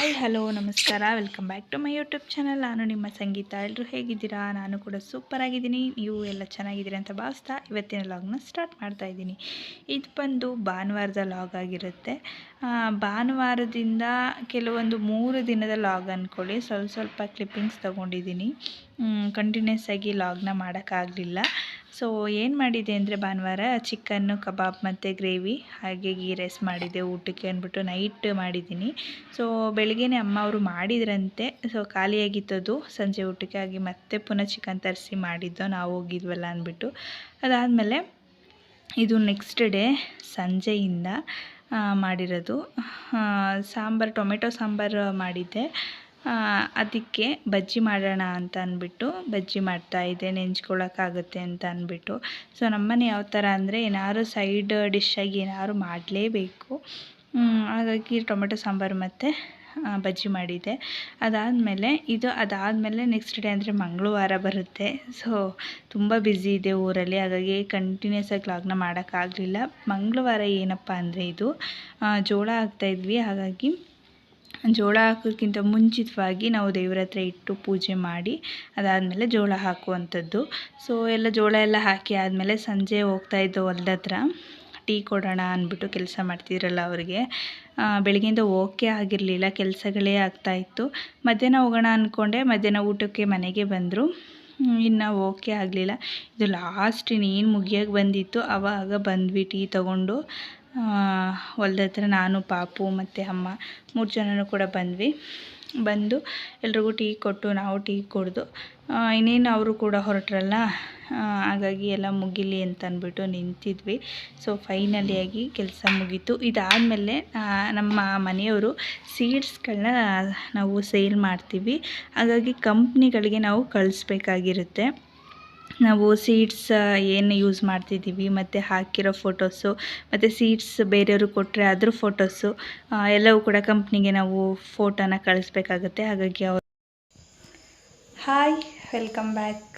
Hi, hello, ನಮಸ್ಕಾರ. Welcome back to my YouTube channel. ನಾನು ನಿಮ್ಮ ಸಂಗೀತ. ಎಲ್ಲರೂ ಹೇಗಿದ್ದೀರಾ? ನಾನು ಕೂಡ ಸೂಪರ್ ಆಗಿದ್ದೀನಿ. ನೀವು ಎಲ್ಲ ಚೆನ್ನಾಗಿದ್ದೀರಿ ಅಂತ ಭಾವಿಸ್ತಾ ಇವತ್ತಿನ ಲಾಗ್ನ ಸ್ಟಾರ್ಟ್ ಮಾಡ್ತಾ ಇದ್ದೀನಿ. ಇದು ಬಂದು ಭಾನುವಾರದ ಲಾಗ್ ಆಗಿರುತ್ತೆ. ಭಾನುವಾರದಿಂದ ಕೆಲವೊಂದು ಮೂರು ದಿನದ ಲಾಗ್ ಅಂದ್ಕೊಳ್ಳಿ ಸ್ವಲ್ಪ ಸ್ವಲ್ಪ ಕ್ಲಿಪ್ಪಿಂಗ್ಸ್ ತೊಗೊಂಡಿದ್ದೀನಿ. ಕಂಟಿನ್ಯೂಸ್ ಆಗಿ ಲಾಗ್ನ ಮಾಡೋಕ್ಕಾಗಲಿಲ್ಲ. ಸೊ ಏನು ಮಾಡಿದೆ ಅಂದರೆ ಭಾನುವಾರ ಚಿಕನ್ನು, ಕಬಾಬ್ ಮತ್ತು ಗ್ರೇವಿ ಹಾಗೆ ಗೀ ರೈಸ್ ಮಾಡಿದೆ. ಊಟಕ್ಕೆ ಅಂದ್ಬಿಟ್ಟು ನೈಟ್ ಮಾಡಿದ್ದೀನಿ. ಸೊ ಬೆಳಗ್ಗೆನೇ ಅಮ್ಮ ಅವರು ಮಾಡಿದ್ರಂತೆ. ಸೊ ಖಾಲಿಯಾಗಿತ್ತದು. ಸಂಜೆ ಊಟಕ್ಕೆ ಹಾಗೆ ಮತ್ತೆ ಪುನಃ ಚಿಕನ್ ತರಿಸಿ ಮಾಡಿದ್ದು. ನಾವು ಹೋಗಿದ್ವಲ್ಲ ಅಂದ್ಬಿಟ್ಟು. ಅದಾದಮೇಲೆ ಇದು ನೆಕ್ಸ್ಟ್ ಡೇ ಸಂಜೆಯಿಂದ ಮಾಡಿರೋದು. ಸಾಂಬಾರು, ಟೊಮೆಟೊ ಸಾಂಬಾರು ಮಾಡಿದ್ದೆ. ಅದಕ್ಕೆ ಬಜ್ಜಿ ಮಾಡೋಣ ಅಂತ ಅಂದ್ಬಿಟ್ಟು, ಬಜ್ಜಿ ಮಾಡ್ತಾಯಿದ್ದೆ ನೆಂಚ್ಕೊಳ್ಳೋಕ್ಕಾಗುತ್ತೆ ಅಂತ ಅಂದ್ಬಿಟ್ಟು. ಸೊ ನಮ್ಮನೆ ಯಾವ ಥರ ಅಂದರೆ ಏನಾದ್ರು ಸೈಡ್ ಡಿಶ್ಶಾಗಿ ಏನಾದ್ರು ಮಾಡಲೇಬೇಕು. ಹಾಗಾಗಿ ಟೊಮೆಟೊ ಸಾಂಬಾರು ಮತ್ತು ಬಜ್ಜಿ ಮಾಡಿದ್ದೆ. ಅದಾದಮೇಲೆ ಇದು ಅದಾದಮೇಲೆ ನೆಕ್ಸ್ಟ್ ಡೇ ಅಂದರೆ ಮಂಗಳವಾರ ಬರುತ್ತೆ. ಸೊ ತುಂಬ ಬ್ಯುಸಿ ಇದೆ ಊರಲ್ಲಿ. ಹಾಗಾಗಿ ಕಂಟಿನ್ಯೂಸ್ ಆಗಿ ಲಾಗ್ನ ಮಾಡೋಕ್ಕಾಗಲಿಲ್ಲ ಮಂಗಳವಾರ ಏನಪ್ಪ ಅಂದರೆ ಇದು ಜೋಳ ಹಾಕ್ತಾಯಿದ್ವಿ ಹಾಗಾಗಿ ಜೋಳ ಹಾಕೋಕ್ಕಿಂತ ಮುಂಚಿತವಾಗಿ ನಾವು ದೇವ್ರ ಹತ್ರ ಇಟ್ಟು ಪೂಜೆ ಮಾಡಿ ಅದಾದಮೇಲೆ ಜೋಳ ಹಾಕುವಂಥದ್ದು. ಸೊ ಎಲ್ಲ ಜೋಳ ಎಲ್ಲ ಹಾಕಿ ಆದಮೇಲೆ ಸಂಜೆ ಹೋಗ್ತಾ ಇದ್ದೋ ಹೊಲ್ದ ಹತ್ರ ಟೀ ಕೊಡೋಣ ಅಂದ್ಬಿಟ್ಟು ಕೆಲಸ ಮಾಡ್ತಿದ್ರಲ್ಲ ಅವ್ರಿಗೆ. ಬೆಳಗ್ಗೆಯಿಂದ ಓಕೆ ಆಗಿರಲಿಲ್ಲ, ಕೆಲಸಗಳೇ ಆಗ್ತಾಯಿತ್ತು ಮಧ್ಯಾಹ್ನ ಹೋಗೋಣ ಅಂದ್ಕೊಂಡೆ ಮಧ್ಯಾಹ್ನ ಊಟಕ್ಕೆ ಮನೆಗೆ ಬಂದರು. ಇನ್ನು ಓಕೆ ಆಗಲಿಲ್ಲ. ಇದು ಲಾಸ್ಟ್ ಇನ್ನೇನು ಮುಗಿಯೋಕೆ ಬಂದಿತ್ತು ಆವಾಗ ಬಂದ್ವಿ ಟೀ ತೊಗೊಂಡು. ಹೊಲ್ದ ಹತ್ರ ನಾನು, ಪಾಪು ಮತ್ತು ಅಮ್ಮ ಮೂರು ಜನನೂ ಕೂಡ ಬಂದ್ವಿ. ಬಂದು ಎಲ್ರಿಗೂ ಟೀ ಕೊಟ್ಟು ನಾವು ಟೀ ಕುಡಿದು ಇನ್ನೇನು ಅವರು ಕೂಡ ಹೊರಟ್ರಲ್ಲ ಹಾಗಾಗಿ ಎಲ್ಲ ಮುಗಿಲಿ ಅಂತ ಅಂದ್ಬಿಟ್ಟು ನಿಂತಿದ್ವಿ. ಸೊ ಫೈನಲಿಯಾಗಿ ಕೆಲಸ ಮುಗೀತು. ಇದಾದಮೇಲೆ ನಮ್ಮ ಮನೆಯವರು ಸೀಡ್ಸ್ಗಳನ್ನ ನಾವು ಸೇಲ್ ಮಾಡ್ತೀವಿ. ಹಾಗಾಗಿ ಕಂಪ್ನಿಗಳಿಗೆ ನಾವು ಕಳಿಸ್ಬೇಕಾಗಿರುತ್ತೆ. ನಾವು ಸೀಡ್ಸ್ ಏನು ಯೂಸ್ ಮಾಡ್ತಿದ್ದೀವಿ, ಮತ್ತು ಹಾಕಿರೋ ಫೋಟೋಸು ಮತ್ತು ಸೀಡ್ಸ್ ಬೇರೆಯವರು ಕೊಟ್ಟರೆ ಅದ್ರ ಫೋಟೋಸು ಎಲ್ಲವೂ ಕೂಡ ಕಂಪ್ನಿಗೆ ನಾವು ಫೋಟೋನ ಕಳಿಸ್ಬೇಕಾಗತ್ತೆ. ಹಾಗಾಗಿ ಅವರು ಹಾಯ್ ವೆಲ್ಕಮ್ ಬ್ಯಾಕ್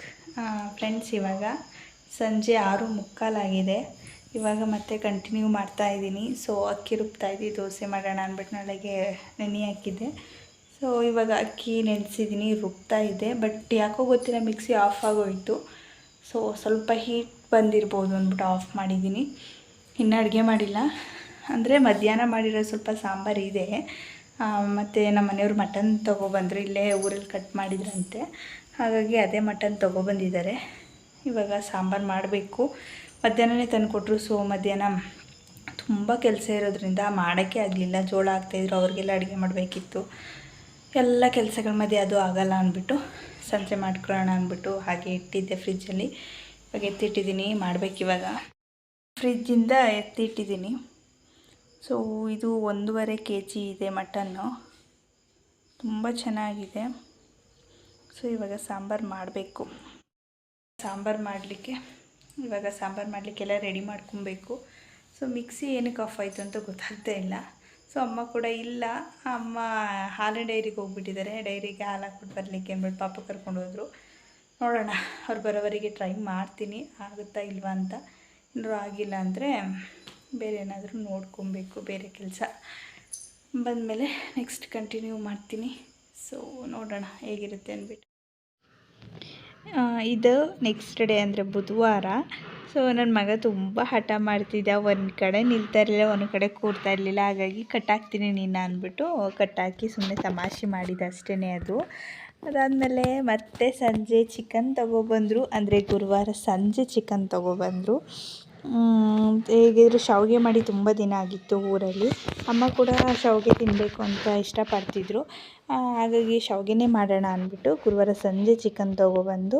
ಫ್ರೆಂಡ್ಸ್ ಇವಾಗ ಸಂಜೆ ಆರು ಮುಕ್ಕಾಲಾಗಿದೆ ಇವಾಗ ಮತ್ತೆ ಕಂಟಿನ್ಯೂ ಮಾಡ್ತಾ ಇದ್ದೀನಿ. ಸೊ ಅಕ್ಕಿ ರುಬ್ತಾ ಇದ್ದೀವಿ ದೋಸೆ ಮಾಡೋಣ ಅಂದ್ಬಿಟ್ಟು ನಾಳೆಗೆ ನೆನೆ ಹಾಕಿದ್ದೆ. ಸೊ ಇವಾಗ ಅಕ್ಕಿ ನೆನೆಸಿದ್ದೀನಿ, ರುಬ್ತಾ ಇದ್ದೆ. ಬಟ್ ಯಾಕೋ ಗೊತ್ತಿಲ್ಲ ಮಿಕ್ಸಿ ಆಫ್ ಆಗೋಯಿತು. ಸೊ ಸ್ವಲ್ಪ ಹೀಟ್ ಬಂದಿರ್ಬೋದು ಅಂದ್ಬಿಟ್ಟು ಆಫ್ ಮಾಡಿದ್ದೀನಿ. ಇನ್ನೂ ಅಡುಗೆ ಮಾಡಿಲ್ಲ. ಅಂದರೆ ಮಧ್ಯಾಹ್ನ ಮಾಡಿರೋ ಸ್ವಲ್ಪ ಸಾಂಬಾರು ಇದೆ. ಮತ್ತು ನಮ್ಮ ಮನೆಯವರು ಮಟನ್ ತೊಗೊಬಂದರು ಇಲ್ಲೇ ಊರಲ್ಲಿ ಕಟ್ ಮಾಡಿದ್ರಂತೆ. ಹಾಗಾಗಿ ಅದೇ ಮಟನ್ ತೊಗೊಬಂದಿದ್ದಾರೆ. ಇವಾಗ ಸಾಂಬಾರು ಮಾಡಬೇಕು. ಮಧ್ಯಾಹ್ನನೇ ತಂದುಕೊಟ್ರು ಸೊ ಮಧ್ಯಾಹ್ನ ತುಂಬ ಕೆಲಸ ಇರೋದ್ರಿಂದ ಮಾಡೋಕ್ಕೆ ಆಗಲಿಲ್ಲ. ಜೋಳ ಹಾಕ್ತಾಯಿದ್ರು ಅವ್ರಿಗೆಲ್ಲ ಅಡುಗೆ ಮಾಡಬೇಕಿತ್ತು. ಎಲ್ಲ ಕೆಲಸಗಳ ಮಧ್ಯೆ ಅದು ಆಗಲ್ಲ ಅಂದ್ಬಿಟ್ಟು ಸಂಜೆ ಮಾಡ್ಕೊಳ್ಳೋಣ ಅಂದ್ಬಿಟ್ಟು ಹಾಗೆ ಇಟ್ಟಿದ್ದೆ ಫ್ರಿಜ್ಜಲ್ಲಿ. ಇವಾಗ ಎತ್ತಿಟ್ಟಿದ್ದೀನಿ ಮಾಡಬೇಕಿವಾಗ ಫ್ರಿಜ್ಜಿಂದ ಎತ್ತಿಟ್ಟಿದ್ದೀನಿ. ಸೊ ಇದು ಒಂದೂವರೆ ಕೆ ಜಿ ಇದೆ ಮಟನ್ನು. ತುಂಬ ಚೆನ್ನಾಗಿದೆ. ಸೊ ಇವಾಗ ಸಾಂಬಾರು ಮಾಡಬೇಕು. ಸಾಂಬಾರು ಮಾಡಲಿಕ್ಕೆ, ಇವಾಗ ಸಾಂಬಾರು ಮಾಡಲಿಕ್ಕೆಲ್ಲ ರೆಡಿ ಮಾಡ್ಕೊಬೇಕು. ಸೊ ಮಿಕ್ಸಿ ಏನಕ್ಕೆ ಆಫ್ ಆಯಿತು ಅಂತ ಗೊತ್ತಾಗ್ತಾ ಇಲ್ಲ. ಸೊ ಅಮ್ಮ ಕೂಡ ಇಲ್ಲ. ಅಮ್ಮ ಹಾಲಿನ ಡೈರಿಗೆ ಹೋಗ್ಬಿಟ್ಟಿದ್ದಾರೆ. ಡೈರಿಗೆ ಹಾಲು ಹಾಕ್ಬಿಟ್ಟು ಬರಲಿಕ್ಕೆ ಅಂದ್ಬಿಟ್ಟು ಪಾಪ ಕರ್ಕೊಂಡು ಹೋದರು. ನೋಡೋಣ, ಅವ್ರು ಬರೋವರೆಗೆ ಟ್ರೈ ಮಾಡ್ತೀನಿ. ಆಗುತ್ತಾ ಇಲ್ವಾ ಅಂತ. ಏನಾದರೂ ಆಗಿಲ್ಲ ಅಂದರೆ ಬೇರೆ ಏನಾದರೂ ನೋಡ್ಕೊಬೇಕು, ಬೇರೆ ಕೆಲಸ. ಬಂದಮೇಲೆ ನೆಕ್ಸ್ಟ್ ಕಂಟಿನ್ಯೂ ಮಾಡ್ತೀನಿ. ಸೊ ನೋಡೋಣ ಹೇಗಿರುತ್ತೆ ಅಂದ್ಬಿಟ್ಟು. ಇದು ನೆಕ್ಸ್ಟ್ ಡೇ ಅಂದರೆ ಬುಧವಾರ. ಸೊ ನನ್ನ ಮಗ ತುಂಬ ಹಠ ಮಾಡ್ತಿದ್ದ. ಒಂದು ಕಡೆ ನಿಲ್ತಾ ಇರಲಿಲ್ಲ, ಒಂದು ಕಡೆ ಕೂರ್ತಾ ಇರಲಿಲ್ಲ. ಹಾಗಾಗಿ ಕಟ್ಟಾಕ್ತೀನಿ ನೀನು ಅಂದ್ಬಿಟ್ಟು ಕಟ್ಟಾಕಿ ಸುಮ್ಮನೆ ತಮಾಷೆ ಮಾಡಿದ ಅಷ್ಟೇ ಅದು. ಅದಾದಮೇಲೆ ಮತ್ತೆ ಸಂಜೆ ಚಿಕನ್ ತೊಗೊಬಂದರು. ಅಂದರೆ ಗುರುವಾರ ಸಂಜೆ ಚಿಕನ್ ತೊಗೊಬಂದರು. ಹೇಗಿದ್ರು ಶಾವಿಗೆ ಮಾಡಿ ತುಂಬ ದಿನ ಆಗಿತ್ತು ಊರಲ್ಲಿ. ಅಮ್ಮ ಕೂಡ ಶಾವಿಗೆ ತಿನ್ನಬೇಕು ಅಂತ ಇಷ್ಟಪಡ್ತಿದ್ರು. ಹಾಗಾಗಿ ಶಾವಿಗೆನೇ ಮಾಡೋಣ ಅಂದ್ಬಿಟ್ಟು ಗುರುವಾರ ಸಂಜೆ ಚಿಕನ್ ತೊಗೊಬಂದು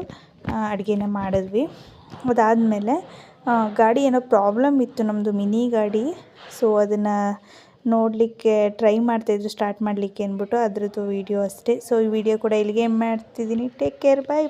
ಅಡುಗೆನ ಮಾಡಿದ್ವಿ. ಅದಾದಮೇಲೆ ಗಾಡಿ ಏನೋ ಪ್ರಾಬ್ಲಮ್ ಇತ್ತು ನಮ್ಮದು ಮಿನಿ ಗಾಡಿ. ಸೊ ಅದನ್ನು ನೋಡಲಿಕ್ಕೆ ಟ್ರೈ ಮಾಡ್ತಾಯಿದ್ರು ಸ್ಟಾರ್ಟ್ ಮಾಡಲಿಕ್ಕೆ ಅಂದ್ಬಿಟ್ಟು ಅದರದ್ದು ವೀಡಿಯೋ ಅಷ್ಟೇ. ಸೊ ಈ ವಿಡಿಯೋ ಕೂಡ ಇಲ್ಲಿಗೆ ಮಾಡ್ತಿದ್ದೀನಿ. Take care bye